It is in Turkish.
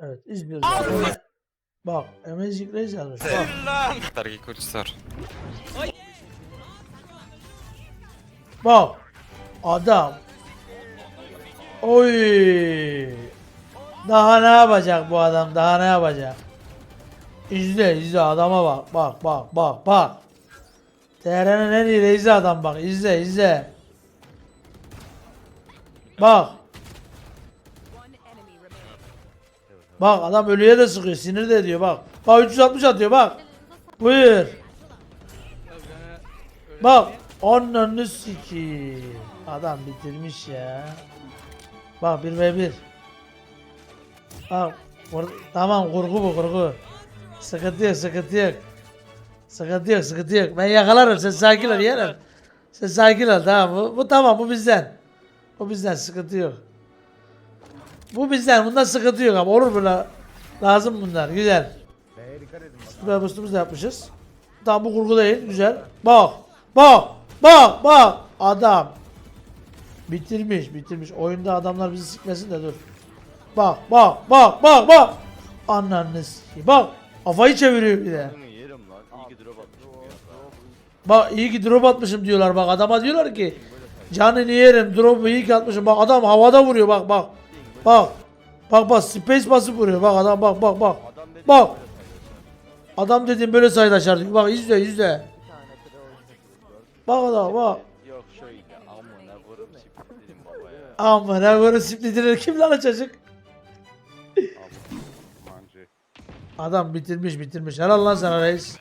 Evet. Eme- Bak Amazing Race yazmış. Bak. Bak. Adam. Oy. Daha ne yapacak bu adam? Daha ne yapacak? İzle izle adama bak. Bak bak bak bak. TR'nin en iyi reisi adam bak. İzle izle. Bak. Bak adam ölüye de sıkıyor. Sinir de ediyor bak. Bak 360 atıyor bak. Buyur. Bak. Ananı sikiyim. Adam bitirmiş ya. Bak 1 ve 1. Bak. Tamam kurgu bu kurgu. Sıkıntı yok sıkıntı yok. Sıkıntı yok sıkıntı yok. Ben yakalarım sen sakin ol yeğenim. Sen sakin ol tamam bu, bu tamam bu bizden. Bu bizden sıkıntı yok. Bu bizden bunda sıkıntı yok ama olur böyle. Lazım bunlar güzel. Süper boost'umuzu da yapmışız. Tamam bu kurgu değil güzel. Bak bak bak bak adam. Bitirmiş bitirmiş. Oyunda adamlar bizi sikmesin de dur. Bak bak bak bak bak. Ananı sikeyim. Bak kafayı çeviriyor bir de. Bak iyi ki drop atmışım diyorlar bak adama diyorlar ki canını yerim drop'u iyi ki atmışım bak adam havada vuruyor bak bak bak bak bak space basıp vuruyor. Bak adam bak bak bak. Bak. adam dediğim böyle sayıda diyor bak izle izle bak adam bak. Yok şöyle amına vurup siktirin baba ya. aman ne böyle siplediler kim lan o çocuk? Adam bitirmiş bitirmiş. Helal lan sana reis